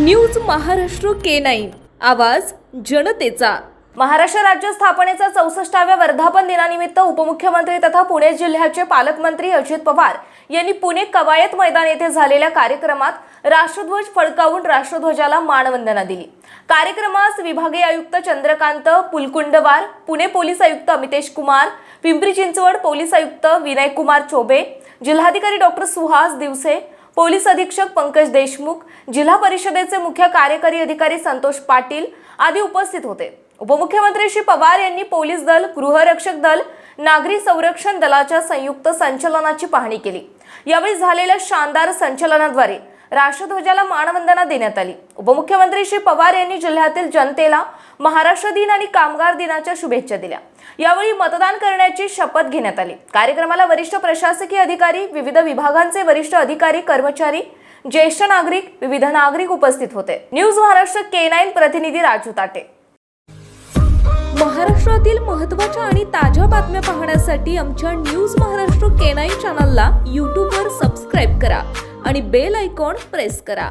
News Maharashtra K nine. आवाज जनतेचा. महाराष्ट्र राज्य स्थापनेचा चौसष्टाव्या वर्धापन दिनानिमित्त उपमुख्यमंत्री तथा पुणे जिल्ह्याचे पालकमंत्री अजित पवार यांनी पुणे कवायत मैदान येथे झालेल्या कार्यक्रमात राष्ट्रध्वज फडकावून राष्ट्रध्वजाला मानवंदना दिली. कार्यक्रमास विभागीय आयुक्त चंद्रकांत पुलकुंडवार पुणे पोलीस आयुक्त अमितेश कुमार पिंपरी चिंचवड पोलीस आयुक्त विनय कुमार चोबे जिल्हाधिकारी डॉक्टर सुहास दिवसे पोलीस अधीक्षक पंकज देशमुख जिल्हा परिषदेचे मुख्य कार्यकारी अधिकारी संतोष पाटील आदी उपस्थित होते. उपमुख्यमंत्री श्री पवार यांनी पोलीस दल गृहरक्षक दल नागरी संरक्षण दलाच्या संयुक्त संचलनाची पाहणी केली. यावेळी झालेल्या शानदार संचलनाद्वारे राष्ट्रध्वजाला मानवंदना देण्यात आली. उपमुख्यमंत्री श्री पवार यांनी जिल्ह्यातील जनतेला महाराष्ट्र दिन आणि कामगार दिनाच्या शुभेच्छा दिल्या. यावेळी मतदान करण्याची शपथ घेण्यात आली. कार्यक्रमाला वरिष्ठ प्रशासकीय अधिकारी विविध विभागांचे वरिष्ठ अधिकारी कर्मचारी ज्येष्ठ नागरिक विविध नागरिक उपस्थित होते. न्यूज महाराष्ट्र के नाईन प्रतिनिधी राजू ताटे. महाराष्ट्रातील महत्त्वाच्या आणि ताज्या बातम्या पाहण्यासाठी आमच्या न्यूज महाराष्ट्र के नाईन चॅनलला यूट्यूबवर सबस्क्राईब करा आणि बेल आयकॉन प्रेस करा.